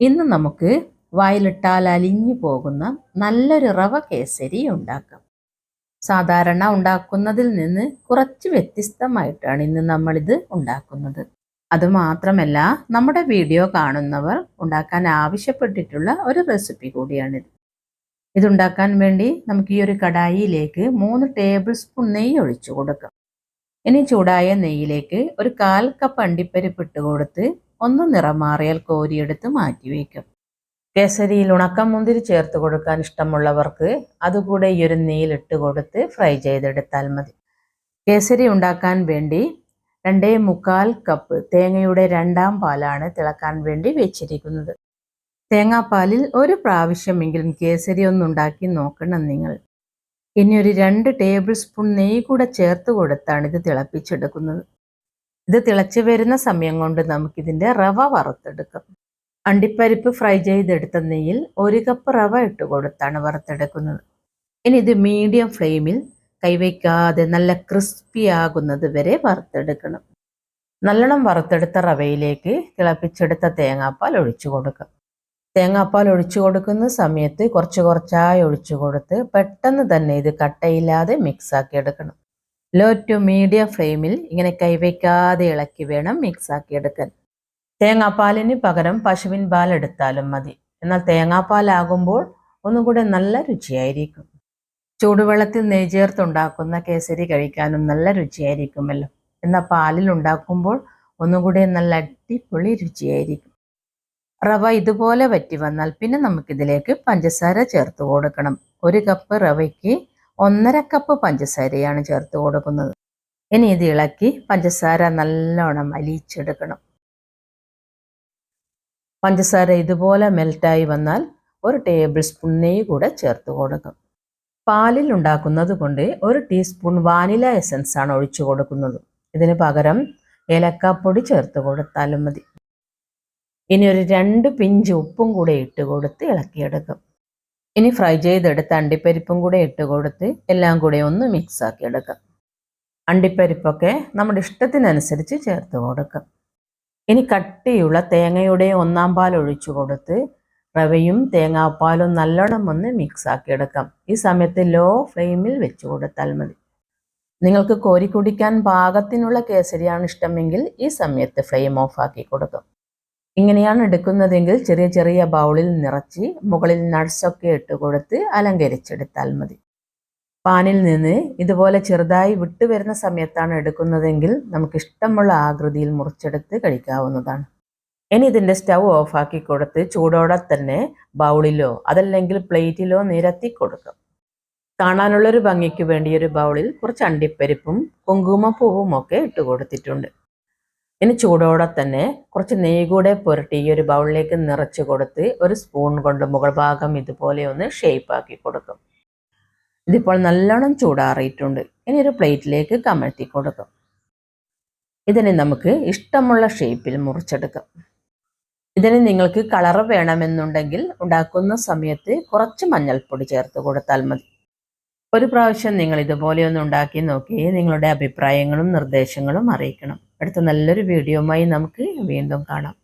ഇന്ന് നമുക്ക് വായിലിട്ടാൽ അലിഞ്ഞു പോകുന്ന നല്ലൊരു റവ കേസരി ഉണ്ടാക്കാം. സാധാരണ ഉണ്ടാക്കുന്നതിൽ നിന്ന് കുറച്ച് വ്യത്യസ്തമായിട്ടാണ് ഇന്ന് നമ്മളിത് ഉണ്ടാക്കുന്നത്. അതുമാത്രമല്ല നമ്മുടെ വീഡിയോ കാണുന്നവർ ഉണ്ടാക്കാൻ ആവശ്യപ്പെട്ടിട്ടുള്ള ഒരു റെസിപ്പി കൂടിയാണിത്. ഇതുണ്ടാക്കാൻ വേണ്ടി നമുക്ക് ഈ ഒരു കടായിയിലേക്ക് മൂന്ന് ടേബിൾ സ്പൂൺ നെയ്യ് ഒഴിച്ചു കൊടുക്കാം. ഇനി ചൂടായ നെയ്യിലേക്ക് ഒരു കാൽ കപ്പ് അണ്ടിപ്പരിപ്പ് ഇട്ട് കൊടുത്ത് ഒന്ന് നിറം മാറിയാൽ കോരിയെടുത്ത് മാറ്റി വയ്ക്കും കേസരിയിൽ ഉണക്കമുന്തിരി ചേർത്ത് കൊടുക്കാൻ ഇഷ്ടമുള്ളവർക്ക് അതുകൂടെ ഈ ഒരു നെയ്യിലിട്ട് കൊടുത്ത് ഫ്രൈ ചെയ്തെടുത്താൽ മതി. കേസരി ഉണ്ടാക്കാൻ വേണ്ടി രണ്ടേ മുക്കാൽ കപ്പ് തേങ്ങയുടെ രണ്ടാം പാലാണ് തിളക്കാൻ വേണ്ടി വെച്ചിരിക്കുന്നത്. തേങ്ങാപ്പാലിൽ ഒരു പ്രാവശ്യമെങ്കിലും കേസരി ഒന്നുണ്ടാക്കി നോക്കണം നിങ്ങൾ. ഇനി ഒരു രണ്ട് ടേബിൾ സ്പൂൺ നെയ്യ് കൂടെ ചേർത്ത് കൊടുത്താണ് ഇത് തിളപ്പിച്ചെടുക്കുന്നത്. ഇത് തിളച്ചു വരുന്ന സമയം കൊണ്ട് നമുക്കിതിന്റെ റവ വറുത്തെടുക്കാം. അണ്ടിപ്പരിപ്പ് ഫ്രൈ ചെയ്തെടുത്ത നെയ്യിൽ ഒരു കപ്പ് റവ ഇട്ട് കൊടുത്താണ് വറുത്തെടുക്കുന്നത്. ഇനി ഇത് മീഡിയം ഫ്ലെയിമിൽ കൈവയ്ക്കാതെ നല്ല ക്രിസ്പി ആകുന്നത് വരെ വറുത്തെടുക്കണം. നല്ലോണം വറുത്തെടുത്ത റവയിലേക്ക് തിളപ്പിച്ചെടുത്ത തേങ്ങാപ്പാൽ ഒഴിച്ചു കൊടുക്കാം. തേങ്ങാപ്പാൽ ഒഴിച്ചു കൊടുക്കുന്ന സമയത്ത് കുറച്ച് കുറച്ചായി ഒഴിച്ചു കൊടുത്ത് പെട്ടെന്ന് തന്നെ ഇത് കട്ടയില്ലാതെ മിക്സ് ആക്കി എടുക്കണം. ലോ ടു മീഡിയം ഫ്ലെയിമിൽ ഇങ്ങനെ കൈവയ്ക്കാതെ ഇളക്കി വേണം മിക്സ് ആക്കി എടുക്കാൻ തേങ്ങാപ്പാലിന് പകരം പശുവിൻ പാൽ എടുത്താലും മതി. എന്നാൽ തേങ്ങാപ്പാലാകുമ്പോൾ ഒന്നുകൂടെ നല്ല രുചിയായിരിക്കും. ചൂടുവെള്ളത്തിൽ നെയ് ചേർത്തുണ്ടാക്കുന്ന കേസരി കഴിക്കാനും നല്ല രുചിയായിരിക്കുമല്ലോ. എന്നാൽ പാലിൽ ഉണ്ടാക്കുമ്പോൾ ഒന്നുകൂടെ നല്ല അടിപൊളി രുചിയായിരിക്കും. റവ ഇതുപോലെ വറ്റി വന്നാൽ പിന്നെ നമുക്കിതിലേക്ക് പഞ്ചസാര ചേർത്ത് കൊടുക്കണം. ഒരു കപ്പ് റവയ്ക്ക് ഒന്നര കപ്പ് പഞ്ചസാരയാണ് ചേർത്ത് കൊടുക്കുന്നത്. ഇനി ഇത് ഇളക്കി പഞ്ചസാര നല്ലോണം അലിയിച്ചെടുക്കണം. പഞ്ചസാര ഇതുപോലെ മെൽറ്റായി വന്നാൽ ഒരു ടേബിൾ സ്പൂൺ നെയ്യ് കൂടെ ചേർത്ത് കൊടുക്കും. പാലിൽ ഉണ്ടാക്കുന്നത് കൊണ്ട് ഒരു ടീസ്പൂൺ വാനില എസൻസ് ആണ് ഒഴിച്ചു കൊടുക്കുന്നത്. ഇതിന് പകരം ഏലക്കാപ്പൊടി ചേർത്ത് കൊടുത്താലും മതി. ഇനി ഒരു രണ്ട് പിഞ്ച് ഉപ്പും കൂടെ ഇട്ട് കൊടുത്ത് ഇളക്കിയെടുക്കും. ഇനി ഫ്രൈ ചെയ്തെടുത്ത അണ്ടിപ്പരിപ്പും കൂടെ ഇട്ട് കൊടുത്ത് എല്ലാം കൂടെ ഒന്ന് മിക്സ് ആക്കി എടുക്കാം. അണ്ടിപ്പരിപ്പൊക്കെ നമ്മുടെ ഇഷ്ടത്തിനനുസരിച്ച് ചേർത്ത് കൊടുക്കാം. ഇനി കട്ടിയുള്ള തേങ്ങയുടെ ഒന്നാം പാൽ ഒഴിച്ചു കൊടുത്ത് റവയും തേങ്ങാപ്പാലും നല്ലോണം ഒന്ന് മിക്സ് ആക്കി എടുക്കാം. ഈ സമയത്ത് ലോ ഫ്ലെയിമിൽ വെച്ച് കൊടുത്താൽ മതി. നിങ്ങൾക്ക് കോരി കുടിക്കാൻ പാകത്തിനുള്ള കേസരിയാണ് ഇഷ്ടമെങ്കിൽ ഈ സമയത്ത് ഫ്ലെയിം ഓഫ് ആക്കി കൊടുക്കും. ഇങ്ങനെയാണ് എടുക്കുന്നതെങ്കിൽ ചെറിയ ചെറിയ ബൗളിൽ നിറച്ച് മുകളിൽ നട്ട്സൊക്കെ ഇട്ട് കൊടുത്ത് അലങ്കരിച്ചെടുത്താൽ മതി. പാനിൽ നിന്ന് ഇതുപോലെ ചെറുതായി വിട്ടു വരുന്ന സമയത്താണ് എടുക്കുന്നതെങ്കിൽ നമുക്ക് ഇഷ്ടമുള്ള ആകൃതിയിൽ മുറിച്ചെടുത്ത് കഴിക്കാവുന്നതാണ്. ഇനി ഇതിന്റെ സ്റ്റൗ ഓഫാക്കി കൊടുത്ത് ചൂടോടെ തന്നെ ബൗളിലോ അതല്ലെങ്കിൽ പ്ലേറ്റിലോ നിരത്തി കൊടുക്കും. കാണാനുള്ളൊരു ഭംഗിക്ക് വേണ്ടി ഒരു ബൗളിൽ കുറച്ച് അണ്ടിപ്പരിപ്പും കുങ്കുമപ്പൂവും ഒക്കെ ഇട്ട് കൊടുത്തിട്ടുണ്ട്. ഇനി ചൂടോടെ തന്നെ കുറച്ച് നെയ്യ് കൂടെ പുരട്ടി ഈ ഒരു ബൗളിലേക്ക് നിറച്ച് കൊടുത്ത് ഒരു സ്പൂൺ കൊണ്ട് മുകൾ ഭാഗം ഇതുപോലെ ഒന്ന് ഷേപ്പ് ആക്കി കൊടുക്കും. ഇതിപ്പോൾ നല്ലോണം ചൂടാറിയിട്ടുണ്ട്. ഇനി ഒരു പ്ലേറ്റിലേക്ക് കമഴ്ത്തി കൊടുക്കും. ഇതിനെ നമുക്ക് ഇഷ്ടമുള്ള ഷേപ്പിൽ മുറിച്ചെടുക്കാം. ഇതിന് നിങ്ങൾക്ക് കളറ് വേണമെന്നുണ്ടെങ്കിൽ ഉണ്ടാക്കുന്ന സമയത്ത് കുറച്ച് മഞ്ഞൾപ്പൊടി ചേർത്ത് കൊടുത്താൽ മതി. ഒരു പ്രാവശ്യം നിങ്ങൾ ഇതുപോലെ ഒന്ന് ഉണ്ടാക്കി നോക്കി നിങ്ങളുടെ അഭിപ്രായങ്ങളും നിർദ്ദേശങ്ങളും അറിയിക്കണം. അടുത്ത നല്ലൊരു വീഡിയോയുമായി നമുക്ക് വീണ്ടും കാണാം.